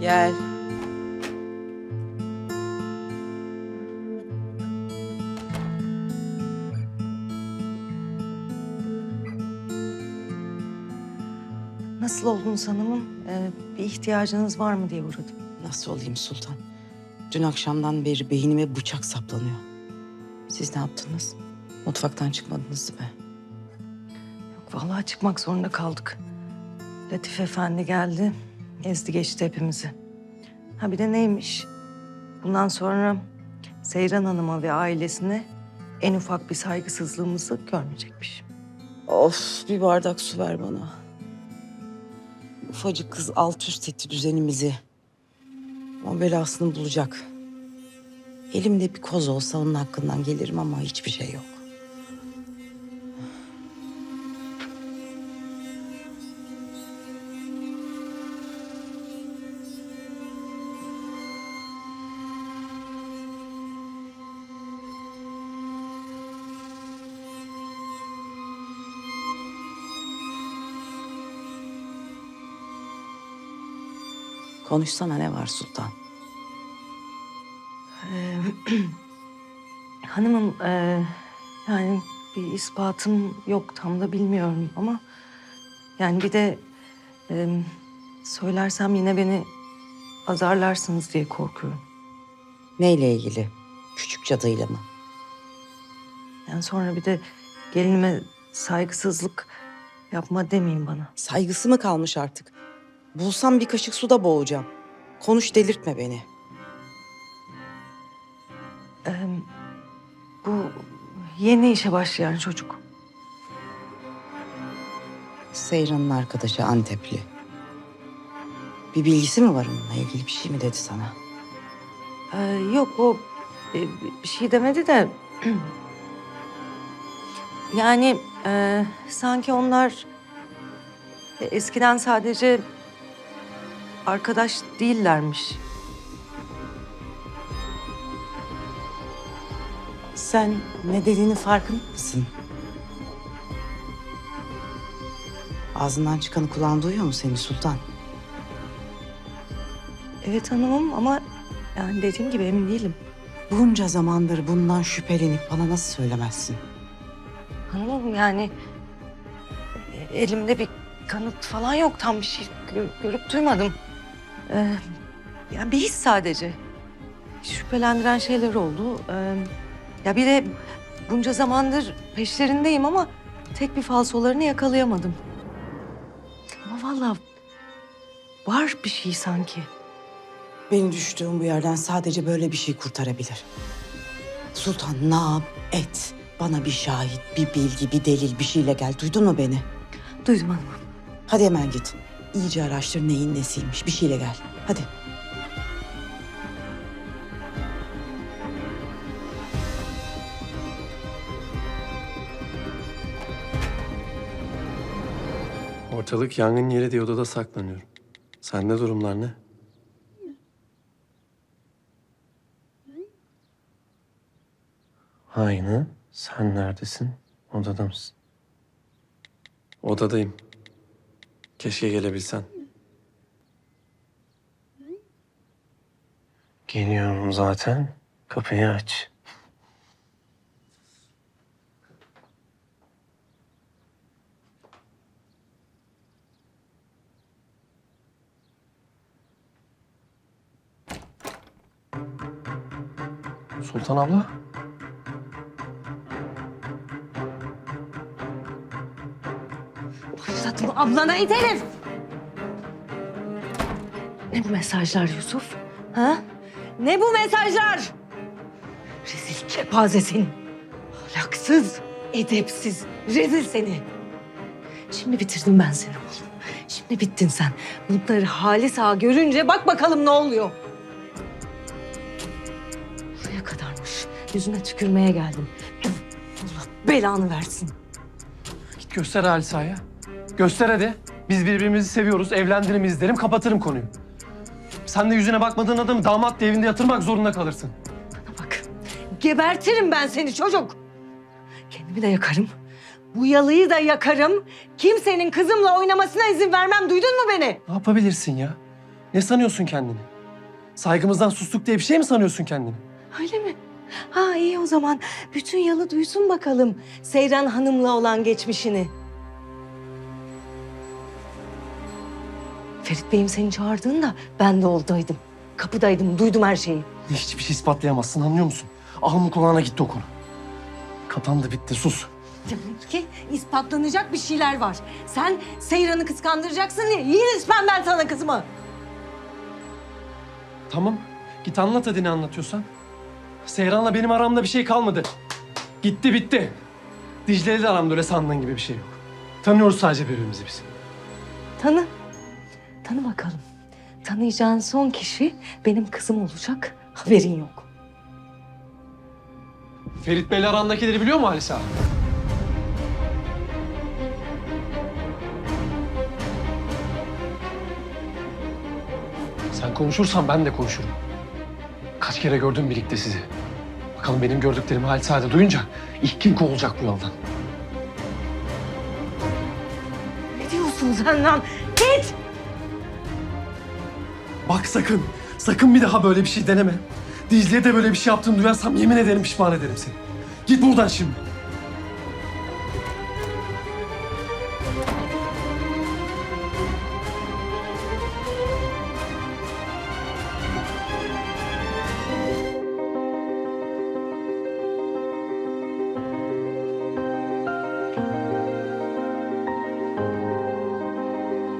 Gel. Nasıl oldunuz hanımım? Ee, bir ihtiyacınız var mı diye uğradım. Nasıl olayım Sultan? Dün akşamdan beri beynime bıçak saplanıyor. Siz ne yaptınız? Mutfaktan çıkmadınız mi? Yok vallahi çıkmak zorunda kaldık. Latif Efendi geldi, ezdi geçti hepimizi. Ha bir de neymiş? Bundan sonra Seyran Hanım'a ve ailesine en ufak bir saygısızlığımızı görmeyecekmiş. Of bir bardak su ver bana. Ufacık kız alt üst etti düzenimizi. O belasını bulacak. Elimde bir koz olsa onun hakkından gelirim ama hiçbir şey yok. Konuşsana ne var Sultan? Hanımım, e, yani bir ispatım yok tam da bilmiyorum ama... Yani bir de e, söylersem yine beni azarlarsınız diye korkuyorum. Neyle ilgili? Küçük cadıyla mı? Yani sonra bir de gelinime saygısızlık yapma demeyin bana. Saygısı mı kalmış artık? Bulsam bir kaşık suda boğacağım. Konuş delirtme beni. Ee, bu yeni işe başlayan çocuk. Seyran'ın arkadaşı Antepli. Bir bilgisi mi var onunla ilgili bir şey mi dedi sana? Ee, yok o e, bir şey demedi de... yani e, sanki onlar e, eskiden sadece arkadaş değillermiş. Sen ne dediğini farkında mısın? Ağzından çıkanı kulağın duyuyor mu seni Sultan? Evet hanımım ama yani dediğim gibi emin değilim. Bunca zamandır bundan şüphelenip bana nasıl söylemezsin? Hanımım yani e, elimde bir kanıt falan yok. Tam bir şey gö- görüp duymadım. Ee, ya bir his sadece. Şüphelendiren şeyler oldu. Ee, ya bir de bunca zamandır peşlerindeyim ama tek bir falsolarını yakalayamadım. Ama vallahi var bir şey sanki. Beni düştüğüm bu yerden sadece böyle bir şey kurtarabilir. Sultan ne yap et. Bana bir şahit, bir bilgi, bir delil bir şeyle gel. Duydun mu beni? Duydum hanımım. Hadi hemen git. İyice araştır neyin nesiymiş. Bir şeyle gel. Hadi. Ortalık yangın yeri diye odada saklanıyorum. Sende durumlar ne? Aynı. Sen neredesin? Odada mısın? Odadayım. Keşke gelebilsen. Geliyorum zaten. Kapıyı aç. Sultan abla. Başlatma ablana it herif! Ne bu mesajlar Yusuf? Ha? Ne bu mesajlar? Rezil kepaze seni. Ahlaksız, edepsiz, rezil seni. Şimdi bitirdim ben seni oğlum. Şimdi bittin sen. Bunları halis ağa görünce bak bakalım ne oluyor. Buraya kadarmış. Yüzüne tükürmeye geldim. Allah belanı versin. Git göster Halisa'ya. Göster hadi. Biz birbirimizi seviyoruz, evlendirim izlerim, kapatırım konuyu. Sen de yüzüne bakmadığın adamı damat diye evinde yatırmak zorunda kalırsın. Bana bak. Gebertirim ben seni çocuk. Kendimi de yakarım. Bu yalıyı da yakarım. Kimsenin kızımla oynamasına izin vermem. Duydun mu beni? Ne yapabilirsin ya? Ne sanıyorsun kendini? Saygımızdan sustuk diye bir şey mi sanıyorsun kendini? Öyle mi? Ha iyi o zaman. Bütün yalı duysun bakalım Seyran Hanım'la olan geçmişini. Ferit Bey'im seni çağırdığında ben de oradaydım. Kapıdaydım, duydum her şeyi. Hiçbir şey ispatlayamazsın anlıyor musun? Alnı kulağına gitti o konu. Kapandı bitti sus. Demek ki ispatlanacak bir şeyler var. Sen Seyran'ı kıskandıracaksın diye yine ben ben sana kızımı. Tamam git anlat hadi ne anlatıyorsan. Seyran'la benim aramda bir şey kalmadı. Gitti bitti. Dicle'yle de aramda öyle sandığın gibi bir şey yok. Tanıyoruz sadece birbirimizi biz. Tanı. Tanı bakalım. Tanıyacağın son kişi benim kızım olacak. Haberin yok. Ferit Bey'le arandakileri biliyor mu Halisa? Sen konuşursan ben de konuşurum. Kaç kere gördüm birlikte sizi. Bakalım benim gördüklerimi Halise'de duyunca ilk kim kovulacak bu yoldan? Ne diyorsun sen lan? Git! Bak sakın, sakın bir daha böyle bir şey deneme. Dicle'ye de böyle bir şey yaptığını duyarsam yemin ederim pişman ederim seni. Git buradan şimdi.